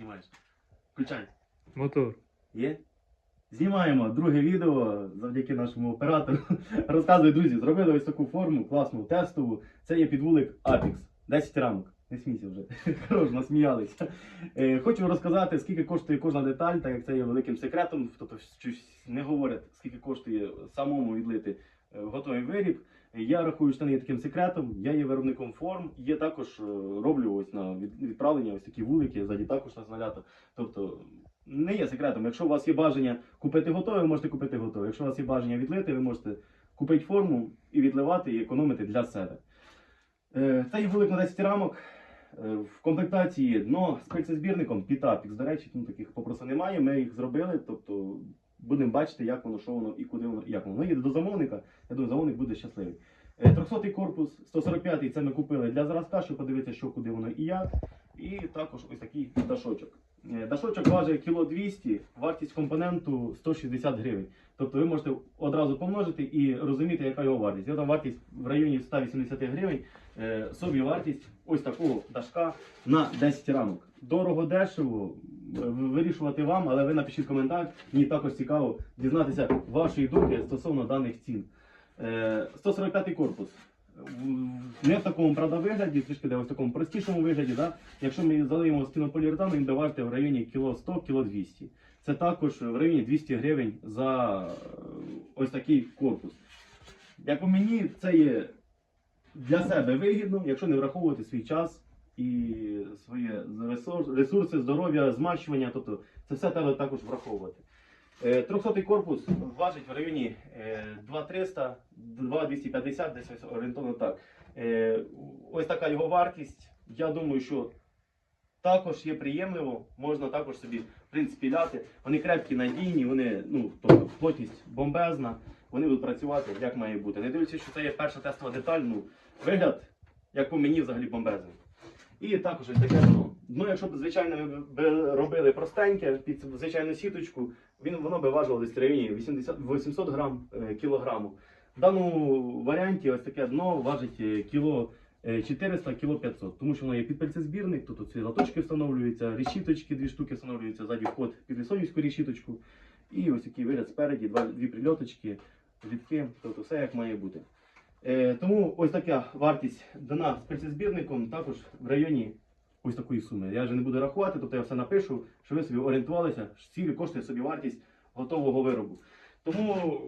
знімаєш? Включай. Мотор. Є? Знімаємо друге відео завдяки нашому оператору. Розказую, друзі, зробили ось таку форму, класну, тестову. Це є підвулик Apex. 10 рамок. Не смійся вже. Хорош, насміялися. Е, хочу розказати, скільки коштує кожна деталь, так як це є великим секретом. Тобто щось не говорять, скільки коштує самому відлити готовий виріб. Я рахую, що не є таким секретом. Я є виробником форм. Є також е, роблю ось на відправлення ось такі вулики, ззаді також на знарядо. Тобто не є секретом. Якщо у вас є бажання купити готове, ви можете купити готове. Якщо у вас є бажання відлити, ви можете купити форму і відливати, і економити для себе. Е, Це є вулик на 10 рамок. Е, В комплектації дно з пальцезбірником під Apex. До речі, ну, таких попросту немає. Ми їх зробили. Тобто будемо бачити, як воно, що воно і куди воно, як воно. Воно їде до замовника. Я думаю, замовник буде щасливий. 300 корпус, 145 це ми купили для зразка, щоб подивитися, що куди воно і як. І також ось такий дашочок. Е, Дашочок важить кіло 200, вартість компоненту 160 гривень. Тобто ви можете одразу помножити і розуміти, яка його вартість. Його там вартість в районі 180 гривень. Е, Собі вартість ось такого дашка на 10 рамок. Дорого, дешево, е, вирішувати вам, але ви напишіть коментар. Мені також цікаво дізнатися вашої думки стосовно даних цін. Е, 145 корпус. Не в такому правда вигляді, трішки де в такому простішому вигляді. Да? Якщо ми залиємо стінополіуретану, він буде в районі кіло 100 кіло 200. Це також в районі 200 гривень за е, ось такий корпус. Як по мені, це є для себе вигідно, якщо не враховувати свій час і свої ресурси, здоров'я, змащування, тобто це все треба також враховувати. Е, 300 корпус важить в районі е, 2300, 2250, десь орієнтовно так. Е, Ось така його вартість. Я думаю, що також є приємливо, можна також собі в принципі ляти. Вони крепкі, надійні, вони, ну, тобто плотність бомбезна, вони будуть працювати як має бути. Не дивлячись, що це є перша тестова деталь, ну, вигляд, як по мені, взагалі бомбезний. І також ось таке дно. Дно, якщо б звичайно ми б робили простеньке під звичайну сіточку, він, воно би важило десь в районі 80, 800 грам е, кілограму. В даному варіанті ось таке дно важить е, кіло е, 400 кіло 500, тому що воно є підпальцезбірник, тут ці латочки встановлюються, решіточки, дві штуки встановлюються, ззаді вход під лісонівську решіточку. І ось такий вигляд спереді, два, дві прильоточки, літки, тобто все як має бути. Е, тому ось така вартість дана з пальцезбірником також в районі ось такої суми. Я вже не буду рахувати, тобто я все напишу, щоб ви собі орієнтувалися, цілі коштує собі вартість готового виробу. Тому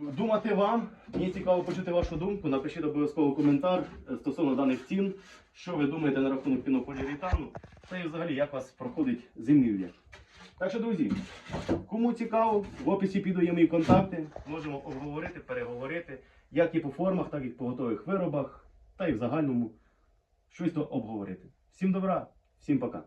думати вам, мені цікаво почути вашу думку. Напишіть обов'язково коментар е, стосовно даних цін, що ви думаєте на рахунок пінополіуретану, та і взагалі як вас проходить зимівля. Так що, друзі, кому цікаво, в описі піду є мої контакти, можемо обговорити, переговорити, як і по формах, так і по готових виробах, та й в загальному щось то обговорити. Всім добра, всім пока.